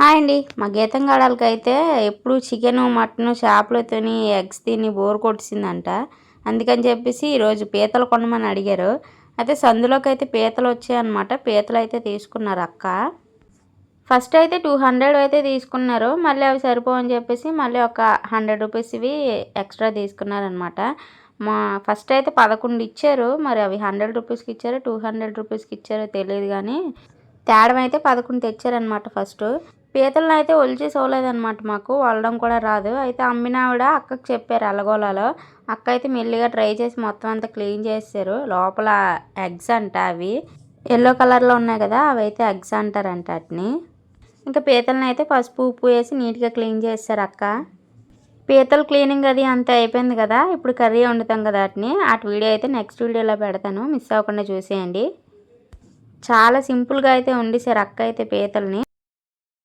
Hi అండి. మా గీతం గాడాలకి అయితే ఎప్పుడు చికెన్ మటన్ చేపలు తిని ఎగ్స్ తిని బోర్ కొట్టిందంట అందుకని చెప్పేసి ఈరోజు పీతలు కొనమని అడిగారు. అయితే సందులోకి అయితే పీతలు వచ్చాయన్నమాట. పీతలు అయితే తీసుకున్నారు అక్క. ఫస్ట్ అయితే టూ హండ్రెడ్ అయితే తీసుకున్నారు. మళ్ళీ అవి సరిపోవని చెప్పేసి మళ్ళీ ఒక హండ్రెడ్ రూపీస్ ఇవి ఎక్స్ట్రా తీసుకున్నారనమాట మా ఫస్ట్ అయితే పదకొండు ఇచ్చారు. మరి అవి హండ్రెడ్ రూపీస్కి ఇచ్చారో టూ హండ్రెడ్ రూపీస్కి ఇచ్చారో తెలియదు కానీ తేడం అయితే పదకొండు తెచ్చారనమాట ఫస్ట్. పీతలను అయితే ఒలిచి సోలేదనమాట మాకు వలడం కూడా రాదు. అయితే అమ్మిన ఆవిడ అక్కకి చెప్పారు అలగోలలో. అక్క అయితే మెల్లిగా ట్రై చేసి మొత్తం అంతా క్లీన్ చేశారు లోపల ఎగ్స్ అంట అవి. ఎల్లో కలర్లో ఉన్నాయి కదా అవి అయితే ఎగ్స్ అంటారంట వాటిని. ఇంకా పీతలను అయితే పసుపు ఉప్పు వేసి నీట్గా క్లీన్ చేస్తారు అక్క. పీతలు క్లీనింగ్ అది అంతా అయిపోయింది కదా ఇప్పుడు కర్రీ వండుతాం కదా వాటిని. అటు వీడియో అయితే నెక్స్ట్ వీడియోలో పెడతాను. మిస్ అవ్వకుండా చూసేయండి. చాలా సింపుల్గా అయితే వండేసారు అక్క అయితే పీతల్ని.